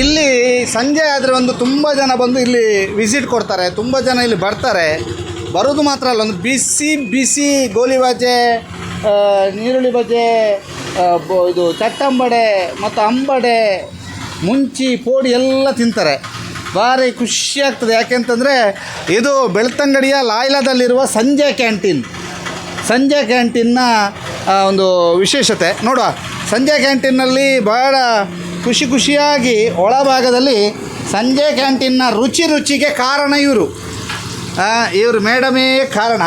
ಇಲ್ಲಿ ಸಂಜೆ ಆದರೆ ಒಂದು ತುಂಬ ಜನ ಬಂದು ಇಲ್ಲಿ ವಿಸಿಟ್ ಕೊಡ್ತಾರೆ. ತುಂಬ ಜನ ಇಲ್ಲಿ ಬರ್ತಾರೆ. ಬರೋದು ಮಾತ್ರ ಅಲ್ಲ, ಒಂದು ಬಿಸಿ ಬಿಸಿ ಗೋಲಿ ಬಜೆ ನೀರುಳ್ಳಿ ಬಜೆ ಇದು ಚಟ್ಟಂಬಡೆ, ಮತ್ತು ಅಂಬಡೆ, ಮುಂಚಿ, ಪೋಡಿ ಎಲ್ಲ ತಿಂತಾರೆ. ಭಾರಿ ಖುಷಿ ಆಗ್ತದೆ. ಯಾಕೆಂತಂದರೆ ಇದು ಬೆಳ್ತಂಗಡಿಯ ಲಾಯ್ಲಾದಲ್ಲಿರುವ ಸಂಜೆ ಕ್ಯಾಂಟೀನ್. ಸಂಜೆ ಕ್ಯಾಂಟೀನ್ನ ಒಂದು ವಿಶೇಷತೆ. ನೋಡುವ, ಸಂಜೆ ಕ್ಯಾಂಟೀನಲ್ಲಿ ಭಾಳ ಖುಷಿ ಖುಷಿಯಾಗಿ ಒಳಭಾಗದಲ್ಲಿ ಸಂಜೆ ಕ್ಯಾಂಟೀನ್ನ ರುಚಿ ರುಚಿಗೆ ಕಾರಣ ಇವರು. ಇವರು ಮೇಡಮೇ ಕಾರಣ.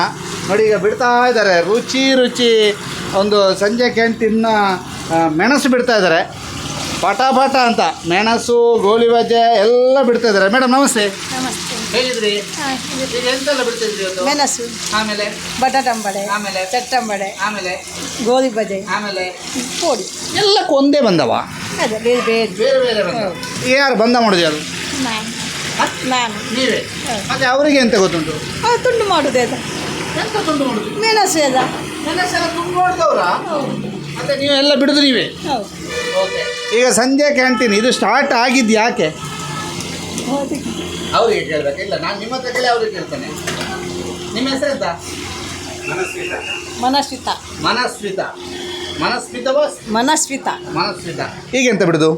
ನೋಡಿ ಈಗ ಬಿಡ್ತಾ ಇದ್ದಾರೆ ರುಚಿ ರುಚಿ ಒಂದು ಸಂಜೆ ಕ್ಯಾಂಟೀನ್ನ ಮೆಣಸು ಬಿಡ್ತಾ ಇದ್ದಾರೆ. ಪಟ ಪಟ ಅಂತ ಮೆಣಸು ಗೋಳಿ ಬಜೆ ಎಲ್ಲ ಬಿಡ್ತಾ ಇದ್ದಾರೆ. ಮೇಡಮ್ ನಮಸ್ತೆ. ಎಂತೆಲ್ಲ ಇವತ್ತು? ಮೆಣಸು. ಆಮೇಲೆ? ಬಟಾಟಂಬಡೆ ಆಮೇಲೆ? ಚಟ್ಟಂಬಡೆ ಆಮೇಲೆ? ಗೋಧಿ ಬಜೆ ಆಮೇಲೆ? ಕೋಳಿ ಎಲ್ಲಕ್ಕೂ ಒಂದೇ ಬಂದವ. ಅದೇ ಬೇರೆ ಬೇರೆ. ಬೇರೆ ಬೇರೆ ಬಂದ. ಯಾರು ಬಂದ ಮಾಡುದು ಯಾರು ನಾನು ನಾನು ನೀವೇ. ಮತ್ತೆ ಅವರಿಗೆ ಎಂತ ಗೊತ್ತುಂಟು? ಆ, ತುಂಡು ಮಾಡೋದು ಅದು. ಎಂತ ತುಂಡು ಮಾಡುದು? ಮೆಣಸು ಅದ ನೆನೆಸೆಲ್ಲ ತುಂಡು ಮಾಡಿದವ್ರ? ಮತ್ತೆ ನೀವು ಎಲ್ಲ ಬಿಡುದು ನೀವೇ? ಹೌದು. ಓಕೆ. ಈಗ ಸಂಜೆ ಕ್ಯಾಂಟೀನ್ ಇದು ಸ್ಟಾರ್ಟ್ ಆಗಿದ್ದು ಯಾಕೆ? ಹೌದು. ಅವರಿಗೆ ಕೇಳ್ಬೇಕು. ಇಲ್ಲ ನಾನು ನಿಮ್ಮ ಹತ್ರ ಕೇಳಿ ಅವ್ರಿಗೆ ಕೇಳ್ತೇನೆ. ನಿಮ್ಮ ಹೆಸರು ಎಂತ ಮನಸ್ವಿತ. ಮನಸ್ವಿತ. ಮನಸ್ವಿತ ಬಾಸ್ ಮನಸ್ವಿತ ಮನಸ್ವಿತ ಈಗೆಂತ ಬಿಡುದು?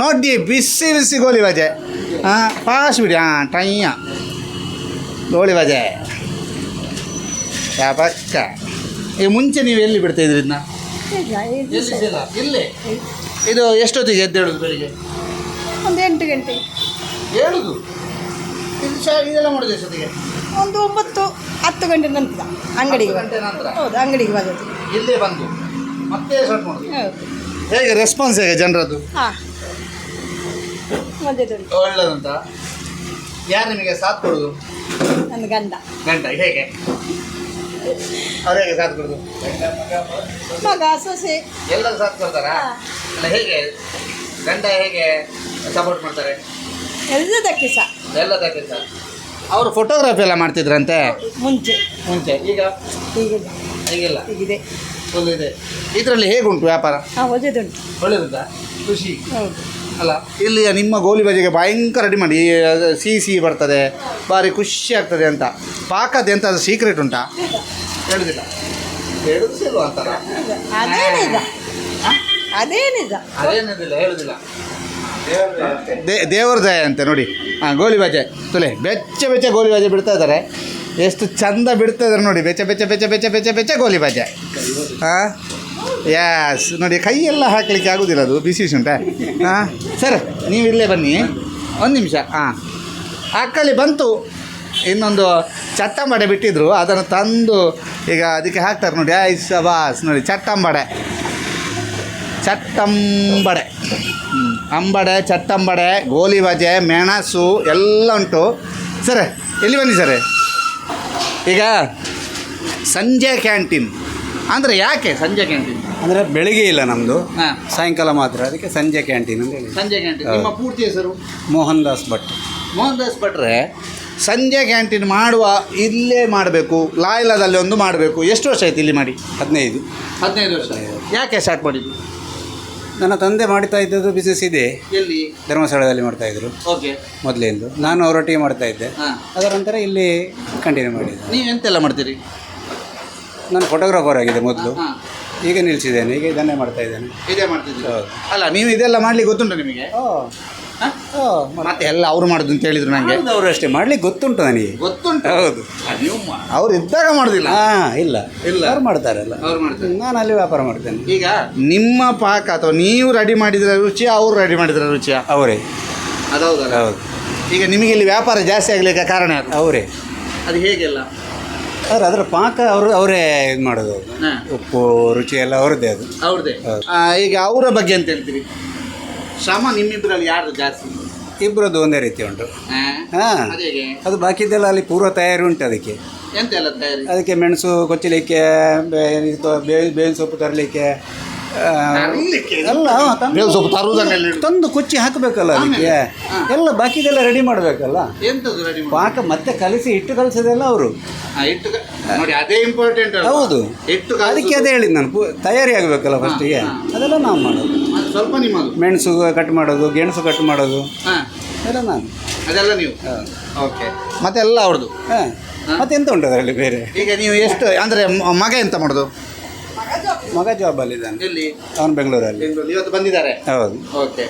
ನೋಡಿ ಬಿಸಿ ಬಿಸಿ ಗೋಲಿ ಬಜೆ. ಹಾಂ ಪಾಸ್ ಬಿಡಿ ಹಾಂ ಟೈಯ ಗೋಲಿ ಬಜೆ. ಯಾ ಪಕ್ಕ ಈಗ ಮುಂಚೆ ನೀವು ಎಲ್ಲಿ ಬಿಡ್ತಾ ಇದ್ರಿ ಇದನ್ನ ಇಲ್ಲ, ಇದು ಇಲ್ಲ. ಇಲ್ಲಿ. ಇದು ಎಷ್ಟೊತ್ತಿಗೆ ಎದ್ದೇಳುದು ಬೆಳಿಗ್ಗೆ? ಒಂದು ಎಂಟು ಗಂಟೆ ಹೇಳುದು? ಇದು ಶಾ ಇದೆಲ್ಲ ಮಾಡೋದು ಎಷ್ಟೊತ್ತಿಗೆ? ಒಂದು ಒಂಬತ್ತು ಹತ್ತು ಗಂಟೆ ನಂತರ ಅಂಗಡಿಗೆ ಗಂಟೆ ನಂತರ? ಹೌದು ಅಂಗಡಿಗೆ ಬರೋದು ಇಲ್ಲೇ ಬಂದು. ಮತ್ತೆ ಸ್ಟಾರ್ಟ್ ಮಾಡೋದು. ಹೌದು. ಹೇಗೆ ರೆಸ್ಪಾನ್ಸ್ ಹೇಗೆ ಜನರದ್ದು? ಹಾಂ. ಮಧ್ಯದಲ್ಲಿ. ಒಳ್ಳೇದಂತ. ಯಾರು ನಿಮಗೆ ಸಾಥ್ ಕೊಡೋದು? ನನ್ನ ಗಂಡ. ಗಂಡ ಹೇಗೆ? ಅವ್ರು ಹೇಗೆ ಸಾಥ್ ಕೊಡೋದು? ಮಗ ಸೊಸೆ. ಎಲ್ಲರೂ ಸಾಥ್ ಕೊಡ್ತಾರಾ. ಅಲ್ಲ ಹೇಗೆ? ಗಂಡ ಹೇಗೆ ಸಪೋರ್ಟ್ ಮಾಡ್ತಾರೆ? ಎಲ್ಲದಕ್ಕೆ ಸಹ ಎಲ್ಲದಕ್ಕೆ ಸರ್ ಅವರು ಫೋಟೋಗ್ರಫಿ ಎಲ್ಲ ಮಾಡ್ತಿದ್ರಂತೆ? ಮುಂಚೆ. ಮುಂಚೆ. ಈಗ? ಈಗಿಲ್ಲ. ಈಗಿಲ್ಲ. ಹೀಗಿದೆ ಇದೆ ಇದರಲ್ಲಿ ಹೇಗುಂಟು ವ್ಯಾಪಾರ? ಹಾಂ ಒಳ್ಳೆದುಂಟು. ಒಳ್ಳೇದುಂಟಾ? ಖುಷಿ. ಹೌದು. ಅಲ್ಲ ಇಲ್ಲಿ ನಿಮ್ಮ ಗೋಲಿ ಬಜೆಗೆ ಭಯಂಕರ ಡಿಮಾಂಡ್ ಈ ಸಿ ಸಿಹಿ ಸಿಹಿ ಬರ್ತದೆ ಭಾರಿ ಖುಷಿ ಆಗ್ತದೆ ಅಂತ. ಪಾಕದ ಎಂತ ಸೀಕ್ರೆಟ್ ಉಂಟಾ? ಹೇಳುದಿಲ್ಲ ಹೇಳುದು ಸಿಲ್ವ ಅಂತಾರ. ಹೇಳುದಿಲ್ಲ. ದೇ ದೇವ್ರ ದಯ ಅಂತೆ ನೋಡಿ. ಹಾಂ ಗೋಲಿ ಬಜೆ. ತುಲೆ ಬೆಚ್ಚ ಬೆಚ್ಚ ಗೋಲಿ ಬಜೆ ಬಿಡ್ತಾ ಇದ್ದಾರೆ. ಎಷ್ಟು ಚಂದ ಬಿಡ್ತಾ ಇದ್ದಾರೆ ನೋಡಿ, ಬೆಚ್ಚ ಬೆಚ್ಚ ಬೆಚ್ಚ ಬೆಚ್ಚ ಬೆಚ್ಚ ಬೆಚ್ಚ ಗೋಲಿ ಬಜೆ. ಹಾಂ? ಯಾಸ್ ನೋಡಿ, ಕೈಯೆಲ್ಲ ಹಾಕಲಿಕ್ಕೆ ಆಗೋದಿಲ್ಲ ಅದು, ಬಿಸಿ ಉಂಟಾ? ಹಾಂ? ಸರ್, ನೀವು ಇಲ್ಲೇ ಬನ್ನಿ. ಒಂದು ನಿಮಿಷ, ಹಾಂ. ಅಕ್ಕಲ್ಲಿ ಬಂತು. ಇನ್ನೊಂದು ಚಟ್ಟಂಬಡೆ ಬಿಟ್ಟಿದ್ರು, ಅದನ್ನು ತಂದು ಈಗ ಅದಕ್ಕೆ ಹಾಕ್ತಾರೆ ನೋಡಿ ಆಯ್ ಬಾಸ್ ನೋಡಿ, ಚಟ್ಟಂಬಡೆ. ಚಟ್ಟಂಬಡೆ. ಅಂಬಡೆ, ಚಟ್ಟಂಬಡೆ, ಗೋಲಿ ಬಜೆ, ಮೆಣಸು, ಎಲ್ಲ ಉಂಟು. ಸರ್, ಎಲ್ಲಿ ಬನ್ನಿ ಸರ್? ಈಗ ಸಂಜೆ ಕ್ಯಾಂಟೀನ್. ಅಂದರೆ ಯಾಕೆ ಸಂಜೆ ಕ್ಯಾಂಟೀನ್? ಅಂದರೆ ಬೆಳಿಗ್ಗೆ ಇಲ್ಲ ನಮ್ಮದು ಹಾಂ. ಸಾಯಂಕಾಲ ಮಾತ್ರ ಅದಕ್ಕೆ ಸಂಜೆ ಕ್ಯಾಂಟೀನ್ ಅಂತ ಹೇಳಿ ಸಂಜೆ ಕ್ಯಾಂಟೀನ್. ನಿಮ್ಮ ಪೂರ್ತಿ ಹೆಸರು? ಮೋಹನ್ ದಾಸ್ ಭಟ್. ಮೋಹನ್ ದಾಸ್ ಭಟ್ರೆ ಸಂಜೆ ಕ್ಯಾಂಟೀನ್ ಮಾಡುವ ಇಲ್ಲೇ ಮಾಡಬೇಕು ಲಾಯ್ಲಾದಲ್ಲಿ ಒಂದು ಮಾಡಬೇಕು. ಎಷ್ಟು ವರ್ಷ ಆಯ್ತು ಇಲ್ಲಿ ಮಾಡಿ? ಹದಿನೈದು. ಹದಿನೈದು ವರ್ಷ. ಯಾಕೆ ಸ್ಟಾರ್ಟ್ ಮಾಡಿದ್ದು? ನನ್ನ ತಂದೆ ಮಾಡ್ತಾ ಇದ್ದದ್ದು ಬಿಸ್ನೆಸ್ ಇದೆ. ಎಲ್ಲಿ? ಧರ್ಮಸ್ಥಳದಲ್ಲಿ ಮಾಡ್ತಾ ಇದ್ರು. ಓಕೆ. ಮೊದಲಿಂದು ನಾನು ಅವರೊಟ್ಟಿಗೆ ಮಾಡ್ತಾ ಇದ್ದೆ. ಅದರ ನಂತರ ಇಲ್ಲಿ ಕಂಟಿನ್ಯೂ ಮಾಡಿದ್ದೆ. ನೀವು ಎಂತೆಲ್ಲ ಮಾಡ್ತೀರಿ? ನಾನು ಫೋಟೋಗ್ರಾಫರ್ ಆಗಿದೆ ಮೊದಲು. ಈಗ ನಿಲ್ಲಿಸಿದ್ದೇನೆ ಈಗ ಇದನ್ನೇ ಮಾಡ್ತಾ ಇದ್ದೇನೆ. ಇದೇ ಮಾಡ್ತಿದ್ದೆ ಹೌದು. ಅಲ್ಲ ನೀವು ಇದೆಲ್ಲ ಮಾಡ್ಲಿಕ್ಕೆ ಗೊತ್ತುಂಟು ನಿಮಗೆ? ಓ. ಮತ್ತೆ ಎಲ್ಲ ಅವ್ರು ಮಾಡುದು ಅಂತ ಹೇಳಿದ್ರು ನನಗೆ ಅವರು ಅಷ್ಟೇ. ಮಾಡ್ಲಿಕ್ಕೆ ಗೊತ್ತುಂಟು ನನಗೆ. ಗೊತ್ತುಂಟು? ಹೌದು. ನೀವು ಅವ್ರು ಇದ್ದಾಗ ಮಾಡುದಿಲ್ಲ. ಹಾ ಇಲ್ಲ. ಇಲ್ಲ. ಅವ್ರು ಮಾಡ್ತಾರಲ್ಲ ಅವ್ರು ಮಾಡ್ತಾರೆ. ನಾನು ಅಲ್ಲಿ ವ್ಯಾಪಾರ ಮಾಡ್ತೇನೆ. ಈಗ? ನಿಮ್ಮ ಪಾಕ ಅಥವಾ ನೀವು ರೆಡಿ ಮಾಡಿದ್ರ ರುಚಿ ಅವ್ರು ರೆಡಿ ಮಾಡಿದ್ರ ರುಚಿಯ? ಅವರೇ. ಅದೌದಲ್ಲ ಹೌದು. ಈಗ ನಿಮಗೆ ಇಲ್ಲಿ ವ್ಯಾಪಾರ ಜಾಸ್ತಿ ಆಗ್ಲಿಕ್ಕೆ ಕಾರಣ ಯಾರು? ಅವರೇ. ಅದು ಹೇಗೆಲ್ಲ? ಅವ್ರು ಅದರ ಪಾಕ ಅವರು ಅವರೇ ಇದು ಮಾಡೋದು. ಅದು. ಹಾ. ಉಪ್ಪು ರುಚಿ ಎಲ್ಲ ಅವ್ರದ್ದೇ ಅದು. ಅವ್ರದ್ದೇ. ಹೌದು. ಆ, ಈಗ ಅವರ ಬಗ್ಗೆ ಅಂತ ಹೇಳ್ತೀರಿ. ಶ್ರಮ ನಿಮ್ಮಿಬ್ಬರಲ್ಲಿ ಯಾರು ಜಾಸ್ತಿ? ಇಬ್ಬರದ್ದು ಒಂದೇ ರೀತಿ ಉಂಟು. ಹಾ? ಅದು ಬಾಕಿದ್ದೆಲ್ಲ ಅಲ್ಲಿ ಪೂರ್ವ ತಯಾರಿ ಉಂಟು ಅದಕ್ಕೆ. ಎಂತ ಎಲ್ಲ ತಯಾರಿ? ಅದಕ್ಕೆ ಮೆಣಸು ಕೊಚ್ಚಲಿಕ್ಕೆ ಬೇವಿನ ಸೊಪ್ಪು ತರಲಿಕ್ಕೆ? ಎಲ್ಲ ಹಾ, ತಂದು- ಬೇವು ಸೊಪ್ಪು ತರುವುದನ್ನೆಲ್ಲ ತಂದು ಕೊಚ್ಚಿ ಹಾಕಬೇಕಲ್ಲ ಅದಕ್ಕೆ. ಎಲ್ಲ ಬಾಕಿದೆಲ್ಲ ರೆಡಿ ಮಾಡಬೇಕಲ್ಲ? ಎಂತ ರೆಡಿ ಪಾಕ ಮತ್ತೆ ಕಲಿಸಿ ಹಿಟ್ಟು ಕಲಿಸೋದೆಲ್ಲ ಅವರು. ಇಟ್ಟು ಕ- ನೋಡಿ ಅದೇ ಇಂಪಾರ್ಟೆಂಟ್ ಹೌದು. ಹಿಟ್ಟು ಅದಕ್ಕೆ ಅದೇ ಹೇಳಿದ್ದು ನಾನು ಪು- ತಯಾರಿ ಆಗಬೇಕಲ್ಲ ಫಸ್ಟಿಗೆ ಅದೆಲ್ಲ ನಾವು ಮಾಡೋದು. ಸ್ವಲ್ಪ ನಿಮ್ಮದು ಮೆಣಸು ಕಟ್ ಮಾಡೋದು ಗೆಣಸು ಕಟ್ ಮಾಡೋದು. ಹಾಂ. ಎಲ್ಲ ನಾನು. ಅದೆಲ್ಲ ನೀವು? ಓಕೆ. ಮತ್ತೆ ಮತ್ತೆಲ್ಲ ಅವ್ರದ್ದು? ಹಾಂ. ಮತ್ತೆಂತ ಉಂಟು ಅದರಲ್ಲಿ ಬೇರೆ? ಈಗ ನೀವು ಎಷ್ಟು ಅಂದರೆ ಮಗ ಎಂತ ಮಾಡೋದು? ಮಗ ಜಾಬಲ್ಲಿದ್ದಾನೆ ಎಲ್ಲಿ? ಅವನು ಬೆಂಗಳೂರಲ್ಲಿ. ಬೆಂಗಳೂರು. ಇವತ್ತು ಬಂದಿದ್ದಾರೆ? ಹೌದು. ಓಕೆ.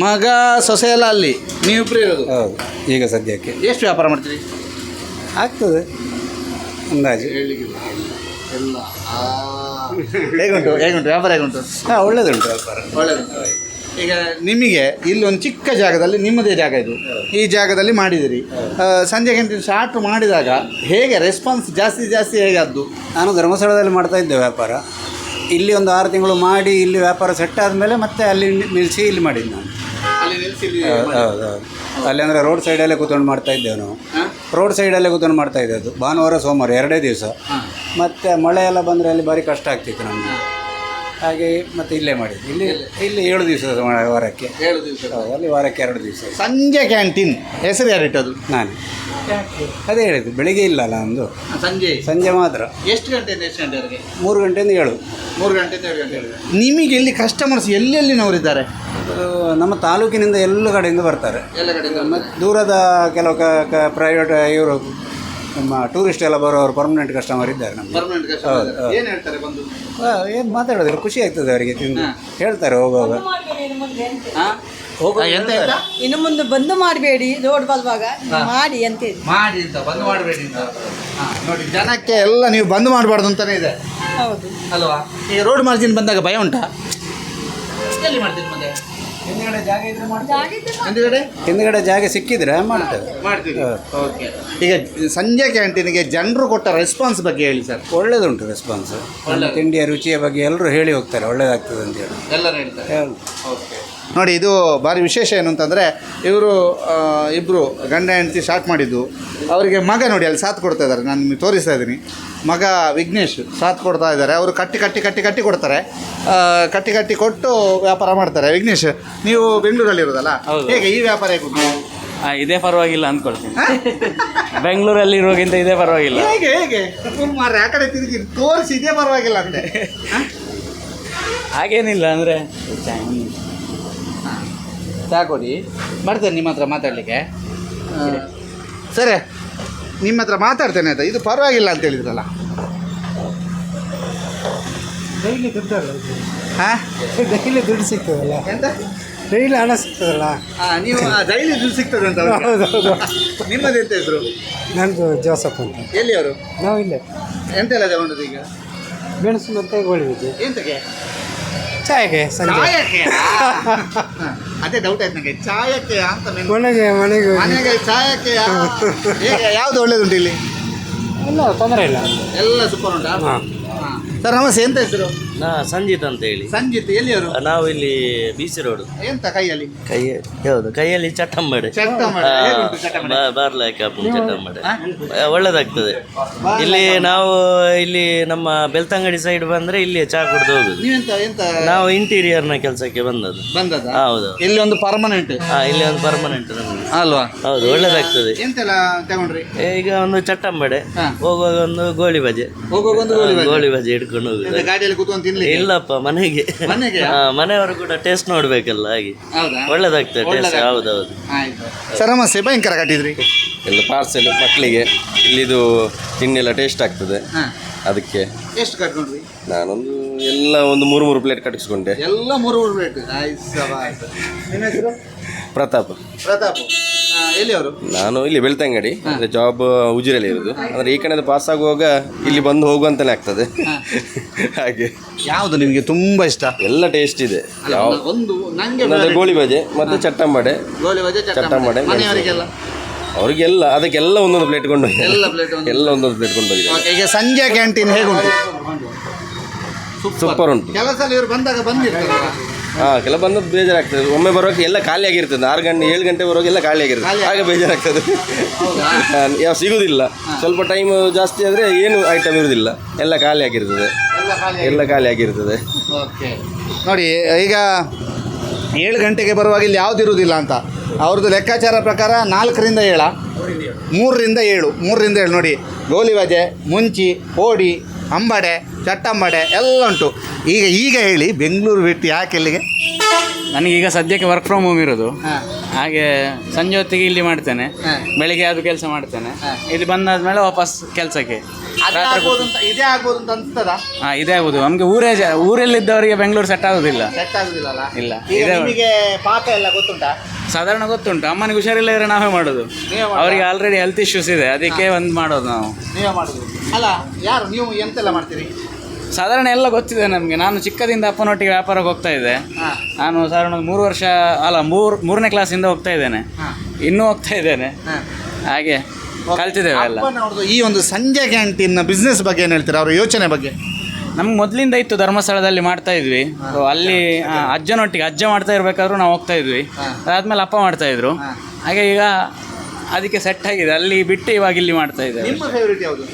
ಮಗ ಸೊಸೆ ಎಲ್ಲ ಅಲ್ಲಿ? ನೀವು ಇರೋದು? ಹೌದು. ಈಗ ಸದ್ಯಕ್ಕೆ. ಎಷ್ಟು ವ್ಯಾಪಾರ ಮಾಡ್ತೀರಿ? ಆಗ್ತದೆ. ಅಂದಾಜು. ಎಲ್ಲ. ಹೇಗುಂಟು ಹೇಗುಂಟು? ವ್ಯಾಪಾರ ಹೇಗುಂಟು? ಹಾಂ ಒಳ್ಳೇದುಂಟು. ವ್ಯಾಪಾರ. ಒಳ್ಳೆಯದುಂಟು ಈಗ ನಿಮಗೆ ಇಲ್ಲಿ ಒಂದು ಚಿಕ್ಕ ಜಾಗದಲ್ಲಿ ನಿಮ್ಮದೇ ಜಾಗ ಇದು. ಈ ಜಾಗದಲ್ಲಿ ಮಾಡಿದಿರಿ. ಸಂಜೆ ಗಂಟೆ ಸ್ಟಾರ್ಟ್ ಮಾಡಿದಾಗ ಹೇಗೆ ರೆಸ್ಪಾನ್ಸ್ ಜಾಸ್ತಿ ಜಾಸ್ತಿ ಹೇಗೆ ಆದ್ದು ನಾನು ಧರ್ಮಸ್ಥಳದಲ್ಲಿ ಮಾಡ್ತಾ ಇದ್ದೆ ವ್ಯಾಪಾರ. ಇಲ್ಲಿ ಒಂದು ಆರು ತಿಂಗಳು ಮಾಡಿ ಇಲ್ಲಿ ವ್ಯಾಪಾರ ಸೆಟ್ ಆದಮೇಲೆ ಮತ್ತೆ ಅಲ್ಲಿ ನಿಲ್ಲಿಸಿ ಇಲ್ಲಿ ಮಾಡಿದ್ದು ನಾನು. ಹೌದು ಹೌದು ಹೌದು. ಅಲ್ಲಿ ಅಂದರೆ ರೋಡ್ ಸೈಡಲ್ಲೇ ಕೂತ್ಕೊಂಡು ಮಾಡ್ತಾ ಇದ್ದೇವೆ ನಾವು. ರೋಡ್ ಸೈಡಲ್ಲೇ ಕೂತ್ಕೊಂಡು ಮಾಡ್ತಾ ಇದ್ದದ್ದು. ಭಾನುವಾರ ಸೋಮವಾರ ಎರಡೇ ದಿವಸ. ಮತ್ತು ಮಳೆ ಎಲ್ಲ ಬಂದರೆ ಅಲ್ಲಿ ಭಾರಿ ಕಷ್ಟ ಆಗ್ತಿತ್ತು ನಮಗೆ. ಹಾಗೆ ಮತ್ತೆ ಇಲ್ಲೇ ಮಾಡಿದ್ದು ಇಲ್ಲಿ ಇಲ್ಲಿ ಏಳು ದಿವಸ ವಾರಕ್ಕೆ. ಏಳು ದಿವಸ ಹೌದು ಅಲ್ಲಿ ವಾರಕ್ಕೆ ಎರಡು ದಿವಸ. ಸಂಜೆ ಕ್ಯಾಂಟೀನ್. ಹೆಸರು ಯಾರಿಟ್ಟದು ನಾನು. ಅದೇ ಹೇಳಿದ್ದು ಬೆಳಿಗ್ಗೆ ಇಲ್ಲಲ್ಲ ನಮ್ಮದು ಸಂಜೆ. ಸಂಜೆ ಮಾತ್ರ. ಎಷ್ಟು ಗಂಟೆಯಿಂದ ಎಷ್ಟು ಗಂಟೆವರೆಗೆ ಮೂರು ಗಂಟೆಯಿಂದ ಏಳು. ಮೂರು ಗಂಟೆಯಿಂದ ಏಳು ಗಂಟೆ ನಿಮಗೆ ಇಲ್ಲಿ ಕಸ್ಟಮರ್ಸ್ ಎಲ್ಲೆಲ್ಲಿನವರಿದ್ದಾರೆ ಅದು ನಮ್ಮ ತಾಲೂಕಿನಿಂದ ಎಲ್ಲ ಕಡೆಯಿಂದ ಬರ್ತಾರೆ. ಎಲ್ಲ ಕಡೆಯಿಂದ ಮತ್ತು ದೂರದ ಕೆಲವು ಕ ಪ್ರೈವೇಟ್ ಇವರು ನಮ್ಮ ಟೂರಿಸ್ಟ್ ಎಲ್ಲ ಬರೋರು ಪರ್ಮನೆಂಟ್ ಕಸ್ಟಮರ್ ಇದ್ದಾರೆ ನಮ್ಮ ಪರ್ಮನೆಂಟ್ ಕಸ್ಟಮರ್ ಏನು ಹೇಳ್ತಾರೆ ಬಂದು? ಏನು ಮಾತಾಡೋದಿಲ್ಲ ಖುಷಿ ಆಗ್ತದೆ ಅವರಿಗೆ ತಿಂದು. ಹೇಳ್ತಾರೆ ಹೋಗುವಾಗ. ಹಾಂ? ಎಂತ ಎಂತ ಇನ್ನು ಮುಂದೆ ಬಂದು ಮಾಡಬೇಡಿ ರೋಡ್ ಬಲ್ವಾಗ. ಮಾಡಿ ಅಂತ ಹೇಳಿ. ಮಾಡಿ ಅಂತ ಬಂದ್ ಮಾಡಬೇಡಿ ಅಂತ. ಹಾಂ ನೋಡಿ ಜನಕ್ಕೆ ಎಲ್ಲ ನೀವು ಬಂದ್ ಮಾಡಬಾರ್ದು ಅಂತಾನೆ ಇದೆ. ಹೌದು. ಅಲ್ವಾ? ಈಗ ರೋಡ್ ಮಾರ್ಜಿನ್ ಬಂದಾಗ ಭಯ ಉಂಟಾ? ಎಲ್ಲಿ ಮಾಡ್ತೀರಿ ಮತ್ತೆ? ಹಿಂದ್ಗಡೆ ಜಾಗ ಇದ್ರೆ ಹಿಂದ್ಗಡೆ? ಹಿಂದ್ಗಡೆ ಜಾಗ ಸಿಕ್ಕಿದ್ರೆ ಮಾಡ್ತೇವೆ. ಮಾಡ್ತೀವಿ. ಓಕೆ. ಈಗ ಸಂಜೆ ಕ್ಯಾಂಟೀನಿಗೆ ಜನರು ಕೊಟ್ಟ ರೆಸ್ಪಾನ್ಸ್ ಬಗ್ಗೆ ಹೇಳಿ ಸರ್. ಒಳ್ಳೇದುಂಟು ರೆಸ್ಪಾನ್ಸ್ ತಿಂಡಿಯ ರುಚಿಯ ಬಗ್ಗೆ ಎಲ್ಲರೂ ಹೇಳಿ ಹೋಗ್ತಾರೆ. ಒಳ್ಳೇದಾಗ್ತದೆ ಅಂತೇಳಿ ಎಲ್ಲರೂ ಹೇಳ್ತಾರೆ. ಹೇಳಿ ಓಕೆ. ನೋಡಿ ಇದು ಭಾರಿ ವಿಶೇಷ ಏನು ಅಂತಂದರೆ ಇವರು ಇಬ್ಬರು ಗಂಡ ಹೆಂಡತಿ ಸ್ಟಾರ್ಟ್ ಮಾಡಿದ್ದು. ಅವರಿಗೆ ಮಗ ನೋಡಿ ಅಲ್ಲಿ ಸಾಥ್ ಕೊಡ್ತಾ ಇದ್ದಾರೆ. ನಾನು ನಿಮಗೆ ತೋರಿಸ್ತಾ ಇದ್ದೀನಿ. ಮಗ ವಿಘ್ನೇಶ್ ಸಾಥ್ ಕೊಡ್ತಾ ಇದ್ದಾರೆ. ಅವರು ಕಟ್ಟಿ ಕಟ್ಟಿ ಕಟ್ಟಿ ಕಟ್ಟಿ ಕೊಡ್ತಾರೆ. ಕಟ್ಟಿ ಕಟ್ಟಿ ಕೊಟ್ಟು ವ್ಯಾಪಾರ ಮಾಡ್ತಾರೆ. ವಿಘ್ನೇಶ್ ನೀವು ಬೆಂಗಳೂರಲ್ಲಿ ಇರೋದಲ್ಲ? ಹೌದು. ಹೇಗೆ ಈ ವ್ಯಾಪಾರ ಹೇಗೆ ಇದೇ ಪರವಾಗಿಲ್ಲ ಅಂದ್ಕೊಳ್ತೀನಿ ಬೆಂಗಳೂರಲ್ಲಿ ಇರೋಗಿಂತ ಇದೇ ಪರವಾಗಿಲ್ಲ. ಹೇಗೆ ಹೇಗೆ? ಮಾರ್ರೆ ಆ ಕಡೆ ತಿರುಗಿ ತೋರಿಸಿ ಇದೇ ಪರವಾಗಿಲ್ಲ ಅಂತೆ. ಹಾಗೇನಿಲ್ಲ ಅಂದರೆ ಚಹಾ ಕೊಡಿ ಬರ್ತೇನೆ ನಿಮ್ಮ ಹತ್ರ ಮಾತಾಡಲಿಕ್ಕೆ. ಸರಿ. ನಿಮ್ಮ ಹತ್ರ ಮಾತಾಡ್ತೇನೆ ಆಯ್ತಾ? ಇದು ಪರವಾಗಿಲ್ಲ ಅಂತ ಹೇಳಿದ್ರಲ್ಲ. ಡೈಲಿ ದುಡ್ಡಲ್ಲ ಹಾಂ? ಡೈಲಿ ದುಡ್ಡು ಸಿಗ್ತದಲ್ಲ. ಎಂತ? ಡೈಲಿ ಹಣ ಸಿಗ್ತದಲ್ಲ. ಹಾಂ ನೀವು ಡೈಲಿ ದುಡ್ಡು ಸಿಗ್ತದೆ ಅಂತ. ಹೌದೌದು ನಿಮ್ಮದು ಎಂತ ಇದ್ರು? ನಂದು ಜೋಸಪ್ಪ ಅಂತ. ಎಲ್ಲಿ ಅವರು ನಾವು ಇಲ್ಲೇ. ಎಂತೆಲ್ಲ ತಗೊಂಡದ್ದು ಈಗ? ಮೆಣಸು ಮತ್ತೆ ಗೋಳಿ ಬೀಜ ಎಂತಕ್ಕೆ ಚಾಯಕ್ಕೆ? ಸಂಜೆ ಅದೇ ಡೌಟ್ ಆಯ್ತು ನನಗೆ ಚಾಯಕ್ಕೆ ಅಂತ ಮೆನು. ಮನೆಗೆ ಮನೆಗೆ ಹೋಗಿ. ಮನೆಗೆ ಚಾಯಕ್ಕೆ ಹೇಗೆ ಯಾವುದು ಒಳ್ಳೇದುಂಟು ಇಲ್ಲಿ? ಇಲ್ಲ ತೊಂದರೆ ಇಲ್ಲ. ಎಲ್ಲ ಸೂಪರ್ ಉಂಟಾ? ಹಾಂ. ಹಾಂ. ಸರ್ ನಮಸ್ತೆ ಎಂತ ಹೆಸರು? ನಾ ಸಂಜಿತ್ ಅಂತ ಹೇಳಿ. ಸಂಜಿತ್ ಎಲ್ಲಿಯವರು? ನಾವು ಇಲ್ಲಿ ಬಿ ಸಿ ರೋಡ್ ಎಂತ ಕೈಯಲ್ಲಿ? ಕೈ ಹೌದು ಕೈಯಲ್ಲಿ ಚಟ್ಟಂಬಡೆ. ಚಟ್ಟಂಬಡೆ. ಹೇಗುಂಟು ಚಟ್ಟಂಬಡೆ? ಬಾರ್ಲಾಕ ಚಟ್ಟಂಬಡೆ. ಆ, ಒಳ್ಳೇದಾಗ್ತದೆ. ಇಲ್ಲಿ ನಾವು ಇಲ್ಲಿ ನಮ್ಮ ಬೆಳ್ತಂಗಡಿ ಸೈಡ್ ಬಂದ್ರೆ ಇಲ್ಲಿ ಚಾ ಕುಡ್ದು ಹೋಗುದು. ನೀವೆಂತ ಎಂತ? ನಾವು ಇಂಟೀರಿಯರ್ನ ಕೆಲಸಕ್ಕೆ ಬಂದದ್ದು. ಬಂದದ ಹೌದು. ಇಲ್ಲಿ ಒಂದು ಪರ್ಮನೆಂಟ್ ಹಾ ಇಲ್ಲಿ ಒಂದು ಪರ್ಮನೆಂಟ್ ನಮ್ಗೆ ಅಲ್ವಾ? ಹೌದು ಒಳ್ಳೇದಾಗ್ತದೆ. ಎಂತೆಲ್ಲ ತಗೊಂಡ್ರಿ? ಈಗ ಒಂದು ಚಟ್ಟಂಬಡೆ. ಹಾ. ಹೋಗುವಾಗ ಒಂದು ಗೋಳಿ ಬಜೆ. ಹೋಗುವಾಗ ಒಂದು ಗೋಳಿ ಬಜೆ. ಗೋಳಿ ಬಜೆ ಹಿಡ್ಕೊಂಡು ಹೋಗುದು. ಎಂತ ಗಾಡಿಯಲ್ಲಿ ಇಲ್ಲಪ್ಪ ಮನೆಗೆ. ಮನೆಗೆ? ಹಾ, ಮನೆಯವರು ಕೂಡ ಟೇಸ್ಟ್ ನೋಡ್ಬೇಕಲ್ಲ ಹಾಗೆ. ಹೌದಾ? ಒಳ್ಳೇದಾಗ್ತದೆ ಟೇಸ್ಟ್ ಒಳ್ಳೆದಾಗ್ತದೆ. ಹೌದೌದು. ಆಯ್ತು. ಸರ್ ನಮಸ್ತೆ ಭಯಂಕರ ಕಟ್ಟಿದ್ರಿ ಎಲ್ಲ ಪಾರ್ಸೆಲ್ ಮಕ್ಕಳಿಗೆ ಇಲ್ಲಿದು ತಿಂಡಿ ಎಲ್ಲ ಟೇಸ್ಟ್ ಆಗ್ತದೆ. ಹಾಂ. ಅದಕ್ಕೆ ಎಷ್ಟು ಕಟ್ಕೊಂಡ್ರಿ? ನಾನೊಂದು ಎಲ್ಲ ಒಂದು ಮೂರು ಮೂರು ಪ್ಲೇಟ್ ಕಟ್ಟಿಸ್ಕೊಂಡೆ ಎಲ್ಲ ಮೂರು ಮೂರು ಪ್ಲೇಟ್ ಆಯ್ತು ಸವಾಸ್. ನಿಮ್ಮ ಹೆಸರು? ಪ್ರತಾಪ್. ಪ್ರತಾಪ್. ನಾನು ಇಲ್ಲಿ ಬೆಳ್ತಂಗಡಿ ಅಂದರೆ ಜಾಬ್ ಉಜಿರಲ್ಲಿ ಇರೋದು. ಅಂದ್ರೆ ಈ ಕಡೆ ಪಾಸ್ ಆಗುವಾಗ ಇಲ್ಲಿ ಬಂದು ಹೋಗುವಂತಲೇ ಆಗ್ತದೆ. ಹಾಗೆ. ಯಾವುದು ನಿಮಗೆ ತುಂಬ ಇಷ್ಟ? ಎಲ್ಲ ಟೇಸ್ಟ್ ಇದೆ. ಯಾವ ಒಂದು ನಂಗೆ ಗೋಳಿ ಬಜೆ ಮತ್ತು ಚಟ್ಟಂಬಡೆ. ಗೋಲಿ ಬಜೆ ಚಟ್ಟಂಬಡೆ, ಮನೆಯವರಿಗೆಲ್ಲ? ಅವರಿಗೆಲ್ಲ ಅದಕ್ಕೆಲ್ಲ ಒಂದೊಂದು ಪ್ಲೇಟ್ ಕೊಂಡು ಎಲ್ಲ ಪ್ಲೇಟ್ ಒಂದು ಎಲ್ಲ ಒಂದೊಂದು ಪ್ಲೇಟ್ ಓಕೆ ಈಗ ಸಂಜೆ ಕ್ಯಾಂಟೀನ್ ಹೇಗುಂಟು? ಸೂಪರ್ ಉಂಟು. ಕೆಲಸ ಇವರು ಬಂದಾಗ ಬಂದಿರ್ತಾರಲ್ಲ. ಹಾಂ ಕೆಲ ಬಂದು ಬೇಜಾರಾಗ್ತದೆ. ಒಮ್ಮೆ ಬರೋಕೆ ಎಲ್ಲ ಖಾಲಿ ಆಗಿರ್ತದೆ. ಆರು ಗಂಟೆ ಏಳು ಗಂಟೆ ಬರೋಕೆ ಎಲ್ಲ ಖಾಲಿ ಆಗಿರ್ತದೆ. ಆಗ ಬೇಜಾರಾಗ್ತದೆ. ಯಾವ ಸಿಗುದಿಲ್ಲ. ಸ್ವಲ್ಪ ಟೈಮ್ ಜಾಸ್ತಿ ಆದ್ರೆ ಏನು ಐಟಮ್ ಇರುವುದಿಲ್ಲ ಎಲ್ಲ ಖಾಲಿ ಆಗಿರ್ತದೆ. ಎಲ್ಲ ಖಾಲಿ ಆಗಿರ್ತದೆ. ಓಕೆ. ನೋಡಿ ಈಗ ಏಳು ಗಂಟೆಗೆ ಬರುವಾಗ ಇಲ್ಲಿ ಯಾವ್ದು ಇರುವುದಿಲ್ಲ ಅಂತ. ಅವ್ರದ್ದು ಲೆಕ್ಕಾಚಾರ ಪ್ರಕಾರ ನಾಲ್ಕರಿಂದ ಏಳ ಮೂರರಿಂದ ಏಳು ಮೂರರಿಂದ ಏಳು. ನೋಡಿ ಗೋಲಿಬಜೆ ಮುಂಚಿ ಹೋಡಿ ಅಂಬಡೆ ಚಟ್ಟಂಬಾಡೆ ಎಲ್ಲ ಉಂಟು. ಈಗ ಈಗ ಹೇಳಿ ಬೆಂಗಳೂರು ಬಿಟ್ಟು ಯಾಕೆ ಇಲ್ಲಿಗೆ? ನನಗೀಗ ಸದ್ಯಕ್ಕೆ ವರ್ಕ್ ಫ್ರಮ್ ಹೋಮ್ ಇರೋದು. ಹಾಗೆ ಸಂಜೆ ಹೊತ್ತಿಗೆ ಇಲ್ಲಿ ಮಾಡ್ತೇನೆ. ಬೆಳಿಗ್ಗೆ ಅದು ಕೆಲಸ ಮಾಡ್ತೇನೆ. ಇಲ್ಲಿ ಬಂದಾದ್ಮೇಲೆ ವಾಪಸ್ ಕೆಲಸಕ್ಕೆ. ಇದೇ ಆಗ್ಬೋದು ಅಂತ ಅನ್ಸ್ತದಾ? ಹಾಂ ಇದೇ ಆಗೋದು ನಮಗೆ ಊರೇ ಜ ಊರಲ್ಲಿದ್ದವರಿಗೆ ಬೆಂಗಳೂರು ಸೆಟ್ ಆಗೋದಿಲ್ಲ. ಸೆಟ್ ಆಗುದಿಲ್ಲಲ್ಲ? ಇಲ್ಲ. ಈಗ ಇದೇ- ನಿಮಗೆ ಪಾಕ ಎಲ್ಲ ಗೊತ್ತುಂಟಾ? ಸಾಧಾರಣ ಗೊತ್ತುಂಟು. ಅಮ್ಮನಿಗೆ ಹುಷಾರಿಲ್ಲ ಇದ್ರೆ ನಾವೇ ಮಾಡೋದು. ಅವರಿಗೆ ಆಲ್ರೆಡಿ ಹೆಲ್ತ್ ಇಶ್ಯೂಸ್ ಇದೆ. ಅದಕ್ಕೆ ಒಂದು ಮಾಡೋದು ನಾವು. ನೀವೇ ಮಾಡುದು. ಅಲ್ಲ ಯಾರು ನೀವು ಎಂತೆಲ್ಲ ಮಾಡ್ತೀರಿ? ಸಾಧಾರಣ ಎಲ್ಲ ಗೊತ್ತಿದೆ ನಮಗೆ. ನಾನು ಚಿಕ್ಕದಿಂದ ಅಪ್ಪನೊಟ್ಟಿಗೆ ವ್ಯಾಪಾರಕ್ಕೆ ಹೋಗ್ತಾ ಇದ್ದೆ. ನಾನು ಸಾಧಾರಣ ಒಂದು ಮೂರು ವರ್ಷ ಅಲ್ಲ ಮೂರು ಮೂರನೇ ಕ್ಲಾಸಿಂದ ಹೋಗ್ತಾ ಇದ್ದೇನೆ. ಇನ್ನೂ ಹೋಗ್ತಾ ಇದ್ದೇನೆ. ಹಾಗೆ ಕಲ್ತಿದ್ದೇವೆ ಎಲ್ಲ. ಅಪ್ಪನವ್ರದ್ದು ಈ ಒಂದು ಸಂಜೆ ಕ್ಯಾಂಟೀನ್ ಬಿಸ್ನೆಸ್ ಬಗ್ಗೆ ಏನು ಹೇಳ್ತೀರಾ? ಅವರ ಯೋಚನೆ ಬಗ್ಗೆ. ನಮ್ಗೆ ಮೊದಲಿಂದ ಇತ್ತು ಧರ್ಮಸ್ಥಳದಲ್ಲಿ ಮಾಡ್ತಾ ಇದ್ವಿ. ಅಲ್ಲಿ ಅಜ್ಜನೊಟ್ಟಿಗೆ ಅಜ್ಜ ಮಾಡ್ತಾ ಇರಬೇಕಾದ್ರೂ ನಾವು ಹೋಗ್ತಾ ಇದ್ವಿ. ಅದಾದ್ಮೇಲೆ ಅಪ್ಪ ಮಾಡ್ತಾ ಇದ್ರು. ಹಾಗೆ ಈಗ ಅದಕ್ಕೆ ಸೆಟ್ ಆಗಿದೆ. ಅಲ್ಲಿ ಬಿಟ್ಟು ಇವಾಗ ಇಲ್ಲಿ ಮಾಡ್ತಾ ಇದ್ದಾರೆ ನಿಮ್ಮ ಫೇವ್ರೇಟ್ ಯಾವುದು?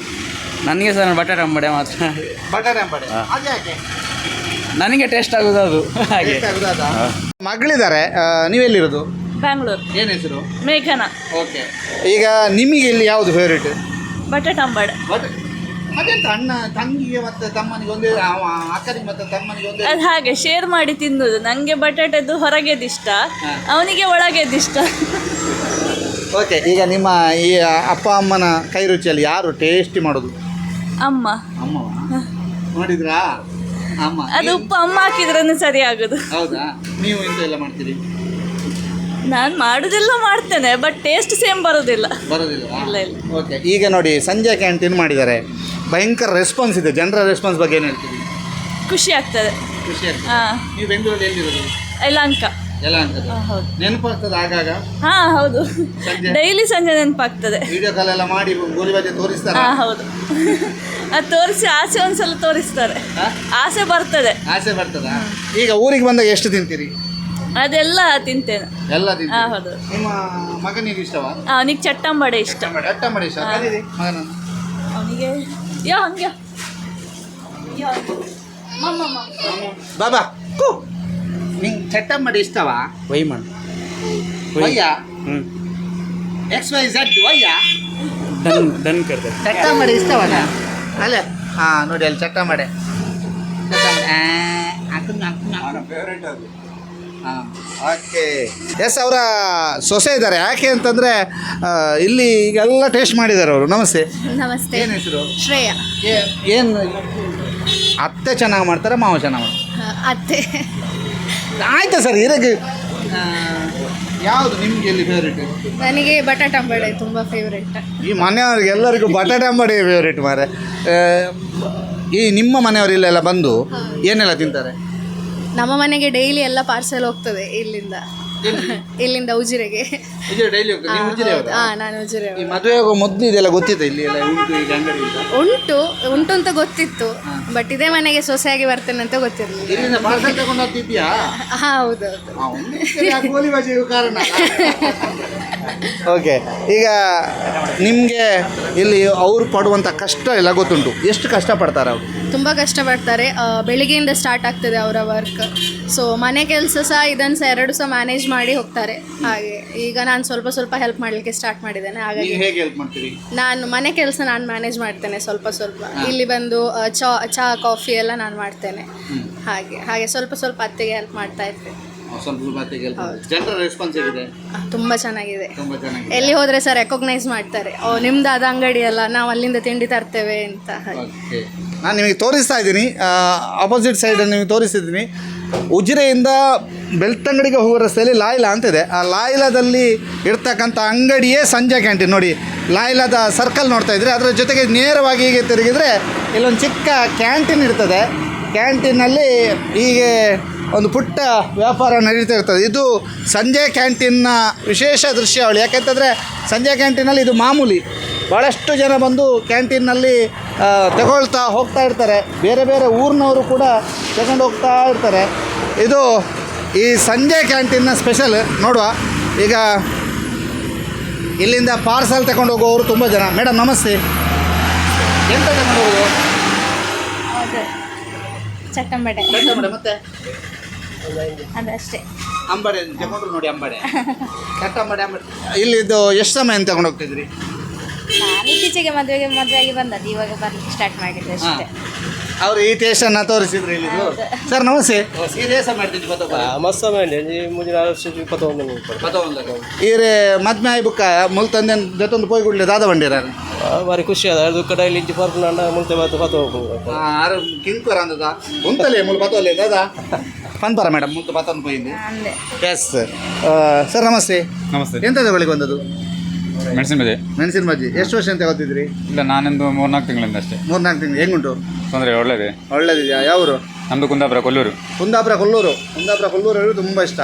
ನನಗೆ ಸರ್ ಬಟಾಟೆ ಅಂಬಡೆ ಮಾತ್ರ. ಬಟಾಟೆ ಅಂಬಡೆ. ನನಗೆ ಟೇಸ್ಟ್ ಆಗೋದು ಅದು. ಹಾಗೆ? ಮಗಳಿದ್ದಾರೆ ನೀವೆಲ್ಲಿರೋದು? ಬ್ಯಾಂಗ್ಳೂರ್. ಏನು ಹೆಸರು? ಮೇಘನ. ಓಕೆ. ಈಗ ನಿಮಗೆ ಇಲ್ಲಿ ಯಾವುದು ಫೇವ್ರೇಟ್ ಬಟಾಟೆ ಅಂಬಡೆ. ಮತ್ತೆ ಅದೆಂತ ಅಣ್ಣ ತಂಗಿಗೆ ಮತ್ತೆ ತಮ್ಮನಿಗೆ ಒಂದೇ ಅವ ಅಕ್ಕನಿಗೆ ಮತ್ತೆ ತಮ್ಮನಿಗೆ ಒಂದೇ? ಅದು ಹಾಗೆ ಶೇರ್ ಮಾಡಿ ತಿನ್ನೋದು. ನನಗೆ ಬಟಾಟೆದು ಹೊರಗೆದು ಇಷ್ಟ ಅವನಿಗೆ ಒಳಗೆದು ಇಷ್ಟ ಓಕೆ ಈಗ ನಿಮ್ಮ ಈ ಅಪ್ಪ ಅಮ್ಮನ ಕೈ ರುಚಿಯಲ್ಲಿ ಯಾರು ಟೇಸ್ಟಿ ಮಾಡೋದು? ಅಮ್ಮ. ನೋಡಿದ್ರಾ? ಅಮ್ಮ. ಅದು ಉಪ್ಪು ಅಮ್ಮ ಹಾಕಿದ್ರೂ ಸರಿ ಆಗೋದು. ಹೌದಾ? ನೀವು ಇಂತ ಎಲ್ಲ ಮಾಡ್ತೀರಿ? ನಾನು ಮಾಡುದೆಲ್ಲ ಮಾಡ್ತೇನೆ ಬಟ್ ಟೇಸ್ಟ್ ಸೇಮ್ ಬರೋದಿಲ್ಲ. ಬರೋದಿಲ್ಲ ಇಲ್ಲ ಇಲ್ಲ. ಓಕೆ ಈಗ ನೋಡಿ ಸಂಜೆ ಕ್ಯಾಂಟೀನ್ ಮಾಡಿದ್ದಾರೆ. ಭಯಂಕರ ರೆಸ್ಪಾನ್ಸ್ ಇದೆ. ಜನರ ರೆಸ್ಪಾನ್ಸ್ ಬಗ್ಗೆ ಏನು ಹೇಳ್ತೀರಿ? ಖುಷಿ ಆಗ್ತದೆ. ಖುಷಿ ಆಗ್ತದೆ. ಹಾಂ. ನೀವು ಬೆಂಗಳೂರಲ್ಲಿ ಎಲ್ಲಿರೋದು? ಯಲಹಂಕ. ಎಲ್ಲ ನೆನಪಾಗ್ತದೆ ಆಗಾಗ? ಹಾ ಹೌದು. ಸಂಜೆ? ಡೈಲಿ ಸಂಜೆ ನೆನಪಾಗ್ತದೆ. ವಿಡಿಯೋ ಕಾಲ್ ಎಲ್ಲ ಮಾಡಿ ಗೋಲಿ ಬಜೆ ತೋರಿಸ್ತಾರೆ? ಹಾಂ ಹೌದು. ಅದು ತೋರಿಸಿ ಆಸೆ ಒಂದ್ಸಲ ತೋರಿಸ್ತಾರೆ? ಆಸೆ ಬರ್ತದೆ. ಆಸೆ ಬರ್ತದ? ಈಗ ಊರಿಗೆ ಬಂದಾಗ ಎಷ್ಟು ತಿಂತೀರಿ? ಅದೆಲ್ಲ ತಿಂತೇನೆ. ಎಲ್ಲ ಹಾಂ ಹೌದು. ನಿಮ್ಮ ಮಗನಿಗೆ ಇಷ್ಟವಾ? ಅವನಿಗೆ ಚಟ್ಟಂಬಡೆ ಇಷ್ಟ. ಚಟ್ಟಂಬಡೆ ಮಾಡಿ ಇಷ್ಟ. ಕರೀರಿ ಮಗನನ್ನು ಅವನಿಗೆ ಯಾ ಹಂಗೆ. ಯಾ. ಮಮ್ಮ. ಬಾಬಾ ಕು. ನಿಂಗೆ ಮಾಡಿ ಇಷ್ಟವ? ವೈ ಮಾಡು. ವಯ್ಯ ಹ್ಞೂ ಎಕ್ಸ್ ವೈ ಝಡ್ ವಯ್ಯ ಡನ್ ಡನ್ ಕರ್ದೆ. ಮಾಡಿ ಇಷ್ಟವಲ್ಲ ಅಲ್ಲ ಹಾಂ ನೋಡಿ ಅಲ್ಲಿ ಚಟ್ಟಂಬಡೆ ಓಕೆ ಎಸ್ ಅವರ ಸೊಸೆ ಇದ್ದಾರೆ. ಯಾಕೆ ಅಂತಂದರೆ ಇಲ್ಲಿ ಈಗೆಲ್ಲ ಟೇಸ್ಟ್ ಮಾಡಿದ್ದಾರೆ ಅವರು. ನಮಸ್ತೆ. ನಮಸ್ತೆ. ಏನು ಹೆಸರು? ಶ್ರೇಯಾ. ಏನು? ಅತ್ತೆ ಚೆನ್ನಾಗಿ ಮಾಡ್ತಾರೆ ಮಾವ ಚೆನ್ನಾಗಿ ಮಾಡ್ತಾರೆ. ಅತ್ತೆ. ಆಯ್ತಾ ಸರ್ ಇರಕ್ಕೆ? ಯಾವುದು ನಿಮಗೆ ಇಲ್ಲಿ ಫೇವ್ರೇಟ್ ನನಗೆ ಬಟಾಟಂಬಡೆ ತುಂಬ ಫೇವ್ರೇಟ್ ಈ ಮನೆಯವ್ರಿಗೆ ಎಲ್ಲರಿಗೂ ಬಟಾಟೆ ಅಂಬಾಡಿ ಫೇವ್ರೇಟ್ ಮಾರೆ. ಈ ನಿಮ್ಮ ಮನೆಯವರು ಇಲ್ಲೆಲ್ಲ ಬಂದು ಏನೆಲ್ಲ ತಿಂತಾರೆ? ನಮ್ಮ ಮನೆಗೆ ಡೈಲಿ ಎಲ್ಲ ಪಾರ್ಸೆಲ್ ಹೋಗ್ತದೆ ಇಲ್ಲಿಂದ. ಇಲ್ಲಿಂದ ಉಜಿರೆಗೆ. ಆ, ನಾನು ಉಜಿರೆ ಈ ಮದುವೆ ಆಗೋ ಮೊದಲು ಇದೆಲ್ಲ ಗೊತ್ತಿತ್ತು ಇಲ್ಲಿ ಎಲ್ಲ ಉಂಟು ಈಗ ಅಂಗಡಿ ಅಂತ. ಉಂಟು ಉಂಟು ಅಂತ ಗೊತ್ತಿತ್ತು ಬಟ್ ಇದೇ ಮನೆಗೆ ಸೊಸೆಯಾಗಿ ಬರ್ತೇನೆ ಅಂತ ಗೊತ್ತಿರಲಿಲ್ಲ. ಇಲ್ಲಿಂದ ಪಾರ್ಸಲ್ ತಗೊಂಡು ಹೋಗ್ತಿದ್ಯಾ ಹೌದೌದು. ಗೋಲಿ ಬಾಜಿಗೂ ಕಾರಣ ಓಕೆ ಈಗ ನಿಮಗೆ ಇಲ್ಲಿ ಅವ್ರು ಪಡುವಂಥ ಕಷ್ಟ ಎಲ್ಲ ಗೊತ್ತುಂಟು. ಎಷ್ಟು ಕಷ್ಟಪಡ್ತಾರೆ ಅವರು? ತುಂಬ ಕಷ್ಟಪಡ್ತಾರೆ. ಆ, ಬೆಳಿಗ್ಗೆಯಿಂದ ಸ್ಟಾರ್ಟ್ ಆಗ್ತದೆ ಅವರ ವರ್ಕ್ ಸೊ ಮನೆ ಕೆಲಸ ಸಹ ಇದನ್ನು ಸಹ ಎರಡು ಸಹ ಮ್ಯಾನೇಜ್ ಮಾಡಿ ಹೋಗ್ತಾರೆ. ಹಾಗೆ ಈಗ ನಾನು ಸ್ವಲ್ಪ ಸ್ವಲ್ಪ ಹೆಲ್ಪ್ ಮಾಡಲಿಕ್ಕೆ ಸ್ಟಾರ್ಟ್ ಮಾಡಿದ್ದೇನೆ. ಹಾಗಾಗಿ ನೀವು ಹೇಗೆ ಹೆಲ್ಪ್ ಮಾಡ್ತೀರಿ? ನಾನು ಮನೆ ಕೆಲಸ ನಾನು ಮ್ಯಾನೇಜ್ ಮಾಡ್ತೇನೆ ಸ್ವಲ್ಪ ಸ್ವಲ್ಪ. ಇಲ್ಲಿ ಬಂದು ಆ, ಚಾ ಚಹಾ ಕಾಫಿ ಎಲ್ಲ ನಾನು ಮಾಡ್ತೇನೆ. ಹಾಗೆ ಹಾಗೆ ಸ್ವಲ್ಪ ಸ್ವಲ್ಪ ಅತ್ತೆಗೆ ಹೆಲ್ಪ್ ಮಾಡ್ತಾ ಇರ್ತೇನೆ ಜನರ ರೆಸ್ಪಾನ್ಸ್ ಹೇಗಿದೆ? ತುಂಬ ಚೆನ್ನಾಗಿದೆ. ತುಂಬ ಚೆನ್ನಾಗಿ ಎಲ್ಲಿ ಹೋದರೆ ಸರ್ ರೆಕಗ್ನೈಸ್ ಮಾಡ್ತಾರೆ. ಓ ನಿಮ್ದಾದ ಅಂಗಡಿ ಅಲ್ಲ ನಾವು ಅಲ್ಲಿಂದ ತಿಂಡಿ ತರ್ತೇವೆ ಅಂತ ಹಾಗೆ. ಓಕೆ ನಾನು ನಿಮಗೆ ತೋರಿಸ್ತಾ ಇದ್ದೀನಿ. ಅಪೋಸಿಟ್ ಸೈಡಲ್ಲಿ ನಿಮಗೆ ತೋರಿಸ್ತಿದ್ದೀನಿ. ಉಜಿರೆಯಿಂದ ಬೆಳ್ತಂಗಡಿಗೆ ಹೋಗೋ ರಸ್ತೆಯಲ್ಲಿ ಲಾಯ್ಲಾ ಅಂತಿದೆ ಆ ಲಾಯ್ಲಾದಲ್ಲಿ ಇರ್ತಕ್ಕಂಥ ಅಂಗಡಿಯೇ ಸಂಜೆ ಕ್ಯಾಂಟೀನ್. ನೋಡಿ ಲಾಯ್ಲಾದ ಸರ್ಕಲ್ ನೋಡ್ತಾ ಇದ್ದರೆ ಅದರ ಜೊತೆಗೆ ನೇರವಾಗಿ ಹೀಗೆ ತಿರುಗಿದರೆ ಇಲ್ಲೊಂದು ಚಿಕ್ಕ ಕ್ಯಾಂಟೀನ್ ಇರ್ತದೆ. ಕ್ಯಾಂಟೀನಲ್ಲಿ ಹೀಗೆ ಒಂದು ಪುಟ್ಟ ವ್ಯಾಪಾರ ನಡೀತಾ ಇರ್ತದೆ. ಇದು ಸಂಜೆ ಕ್ಯಾಂಟೀನ್ನ ವಿಶೇಷ ದೃಶ್ಯಾವಳಿ ಯಾಕೆಂತಂದರೆ ಸಂಜೆ ಕ್ಯಾಂಟೀನಲ್ಲಿ ಇದು ಮಾಮೂಲಿ. ಭಾಳಷ್ಟು ಜನ ಬಂದು ಕ್ಯಾಂಟೀನ್ನಲ್ಲಿ ತಗೊಳ್ತಾ ಹೋಗ್ತಾ ಇರ್ತಾರೆ. ಬೇರೆ ಬೇರೆ ಊರಿನವರು ಕೂಡ ತಗೊಂಡು ಹೋಗ್ತಾ ಇರ್ತಾರೆ. ಇದು ಈ ಸಂಜೆ ಕ್ಯಾಂಟೀನ್ನ ಸ್ಪೆಷಲ್ ನೋಡುವ. ಈಗ ಇಲ್ಲಿಂದ ಪಾರ್ಸಲ್ ತಗೊಂಡು ಹೋಗುವವರು ತುಂಬ ಜನ. ಮೇಡಮ್ ನಮಸ್ತೆ. ಎಂತ ತಗೊಂಡು ಹೋಗೋದು? ಚಟ್ಟಂಬಡೆ ಮತ್ತೆ? ಅದಷ್ಟೇ. ಅಂಬಾಡೆ ತಗೊಂಡ್ರು ನೋಡಿ ಅಂಬಾಡೆ ಕಟ್ಟ ಅಂಬಡೆ ಅಂಬಡೆ ಇಲ್ಲಿದ್ದು ಎಷ್ಟು ಸಮಯ ಅಂತ ತಗೊಂಡು ಹೋಗ್ತಿದ್ರಿ? ನಾನು ಇತ್ತೀಚೆಗೆ ಮದುವೆಗೆ ಮದುವೆಯಾಗಿ ಬಂದದ್ದು. ಇವಾಗ ಬರ್ಲಿಕ್ಕೆ ಸ್ಟಾರ್ಟ್ ಮಾಡಿದ್ದು ಅಷ್ಟೇ. ಅವ್ರು ಈ ಟೇಸ್ಟನ್ನು ತೋರಿಸಿದ್ರು ಇಲ್ಲಿ ಸರ್ ನಮಸ್ತೆ. ಈ ದೇಶ ಮಾಡ್ತಿದ್ವಿ ಗೊತ್ತ? ಮಸ್ತ್ ಮಾಡಿ ಮುಂದಿನ ಇಪ್ಪತ್ತೊಂದು ಈರೆ ಮದ್ಮೆ ಆಯ್ ಬುಕ್ಕ ಮುಲ್ ತಂದೆ ಜೊತೊಂದು ಪೋಯ್ ಗುಡ್ಲೆ ದಾದ ಬಂಡಿರ ಬಾರಿ ಖುಷಿ ಅದ. ಅದು ಕಡೆ ಇಲ್ಲಿ ಇಂಚಿ ಪರ್ಪು ನಂಡ ಮುಂತೆ ಬತ್ತು ಪತ್ತು ಹೋಗ್ಬೋದು ಆರು ಕಿಂಕುರ ಅಂದದ. ಮುಂತಲೇ ಮುಲ್ ಪತ್ತೋಲೆ ದಾದ? ಪನ್ಪರ ಮೇಡಮ್ ಮುಂತು ಬತ್ತೊಂದು ಪೋయింది ಅಂದೆ. ಎಸ್ ಸರ್ ನಮಸ್ತೆ. ನಮಸ್ತೆ. ಎಂತ ತಗೊಳ್ಳಿಕ್ಕೆ ಬಂದದ್ದು? ಮೆಣಸಿನ ಬಜೆ ಮೆಣಸಿನ ಬಜ್ಜಿ. ಎಷ್ಟು ವರ್ಷ ಅಂತ ಗೊತ್ತಿದ್ರಿ ಇಲ್ಲ ನಾನೊಂದು ಮೂರ್ನಾಲ್ಕು ತಿಂಗಳಿಂದ ಅಷ್ಟೇ. ಮೂರ್ನಾಲ್ಕು ತಿಂಗಳು. ಹೆಂಗುಂಟು? ತೊಂದರೆ ಒಳ್ಳೇದೇ. ಒಳ್ಳೇದಿದೆಯಾ? ಯಾವರು? ನಮ್ಮದು ಕುಂದಾಪುರ ಕೊಲ್ಲೂರು. ಕುಂದಾಪುರ ಕೊಲ್ಲೂರು. ಕುಂದಾಪುರ ಕೊಲ್ಲೂರು ತುಂಬ ಇಷ್ಟ.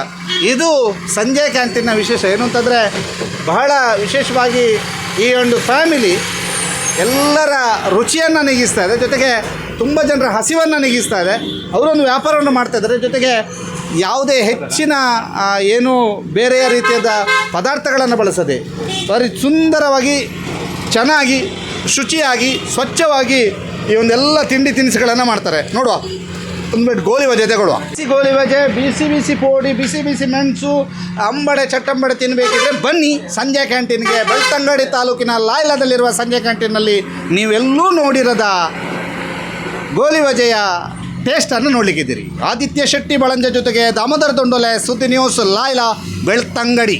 ಇದು ಸಂಜೆ ಕ್ಯಾಂಟೀನ್ನ ವಿಶೇಷ. ಏನು ಅಂತಂದರೆ ಬಹಳ ವಿಶೇಷವಾಗಿ ಈ ಒಂದು ಫ್ಯಾಮಿಲಿ ಎಲ್ಲರ ರುಚಿಯನ್ನು ನೀಗಿಸ್ತಾ ಇದೆ. ಜೊತೆಗೆ ತುಂಬ ಜನರ ಹಸಿವನ್ನು ನೀಗಿಸ್ತಾ ಇದೆ. ಅವರೊಂದು ವ್ಯಾಪಾರವನ್ನು ಮಾಡ್ತಾ ಇದ್ದಾರೆ. ಜೊತೆಗೆ ಯಾವುದೇ ಹೆಚ್ಚಿನ ಏನು ಬೇರೆಯ ರೀತಿಯಾದ ಪದಾರ್ಥಗಳನ್ನು ಬಳಸದೆ ಬರೀ ಸುಂದರವಾಗಿ, ಚೆನ್ನಾಗಿ, ಶುಚಿಯಾಗಿ, ಸ್ವಚ್ಛವಾಗಿ ಈ ಒಂದೆಲ್ಲ ತಿಂಡಿ ತಿನಿಸುಗಳನ್ನು ಮಾಡ್ತಾರೆ. ನೋಡುವ. ಒಂದು ಬಿಟ್ಟು ಗೋಲಿ ಬಜೆ ತಗೊಳ್ಳುವ. ಬಿಸಿ ಗೋಲಿ ಬಜೆ ಬಿಸಿ ಬಿಸಿ ಪೋಡಿ, ಬಿಸಿ ಬಿಸಿ ಮೆಣಸು, ಅಂಬಡೆ, ಚಟ್ಟಂಬಡೆ ತಿನ್ನಬೇಕಿದ್ರೆ ಬನ್ನಿ ಸಂಜೆ ಕ್ಯಾಂಟೀನ್ಗೆ ಬೆಳ್ತಂಗಡಿ ತಾಲೂಕಿನ ಲಾಯ್ಲಾದಲ್ಲಿರುವ ಸಂಜೆ ಕ್ಯಾಂಟೀನಲ್ಲಿ ನೀವೆಲ್ಲೂ ನೋಡಿರದ ಗೋಲಿ ಬಜೆಯ ಟೇಸ್ಟನ್ನು ನೋಡಲಿಕ್ಕಿದ್ದೀರಿ. ಆದಿತ್ಯ ಶೆಟ್ಟಿ ಬಳಂಜ ಜೊತೆಗೆ ದಾಮೋದರ ದೊಂಡೊಲೆ ಸುದ್ದಿ ನ್ಯೂಸ್ ಲಾಯ್ಲಾ ಬೆಳ್ತಂಗಡಿ.